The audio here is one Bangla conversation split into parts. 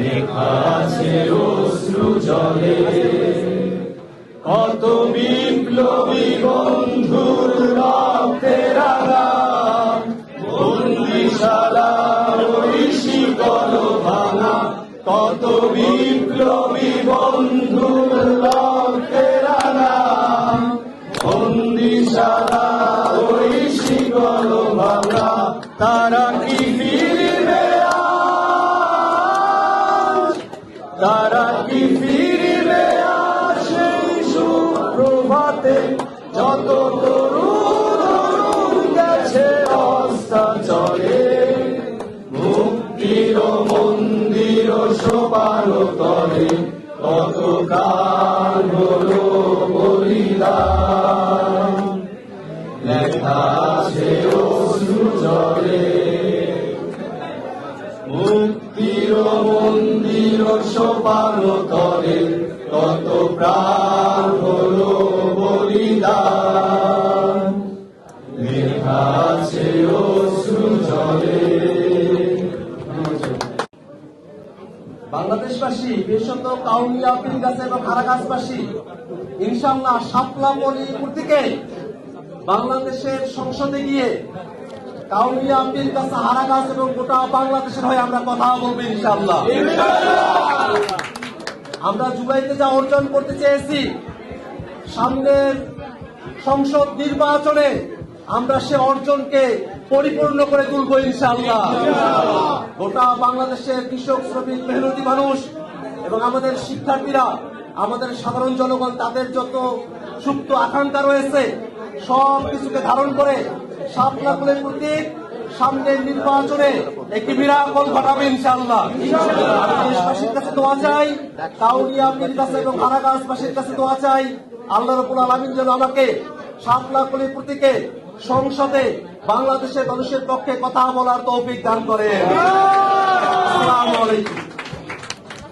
লেখা অশ্রু জলে কত বিপ্লবী বন্ধুর রক্তের আঘাত বন্দিশালা ওই শিকল ভাঙা কত বিপ্লবী বন্ধুর রক্তের আঘাত বন্দিশালা ওই শিকল ভাঙা তারা কি সুপ্রভাতে যত তরুণ গেছে অস্তাচলে, মুক্তির মন্দির সোপার তলে কত কাল হলো বলিদান? লেখা আছে অশ্রু জলে মুক্তির মন্দির সোপান তলে কত প্রাণ বাংলাদেশবাসী বিশেষত কাউনিয়া পীরগাছা এবং হারাগাছবাসী ইনশাল্লাহ শাপলা মণিপুর থেকে বাংলাদেশের সংসদে গিয়ে কাউনিয়া পীরগাছা হারাগাছ এবং গোটা বাংলাদেশের হয়ে আমরা কথা বলব ইনশাল্লাহ আমরা জুলাইতে যা অর্জন করতে চেয়েছি সামনের সংসদ নির্বাচনে আমরা সে অর্জনকে পরিপূর্ণ করে তুলব ইনশাআল্লাহ! গোটা বাংলাদেশের কৃষক, শ্রমিক, মেহনতি মানুষ এবং আমাদের শিক্ষার্থীরা, আমাদের সাধারণ জনগণ, তাদের যত সুপ্ত আকাঙ্ক্ষা রয়েছে, সব কিছুকে ধারণ করে শাপলা ফুলের প্রতীক সামনের নির্বাচনে একটি বিরাকল ঘটাবে ইনশাআল্লাহ। দেশবাসীর কাছে দোয়া চাই কাউরিয়া পীর কাছে এবং হারাগাছবাসীর কাছে দোয়া চাই। আল্লাহ রবুল আলমিন যেন আমাকে শাপলা ফুলের প্রতীকে সংসদে বাংলাদেশের মানুষের পক্ষে কথা বলার তৌফিক দান করে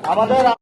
আমাদের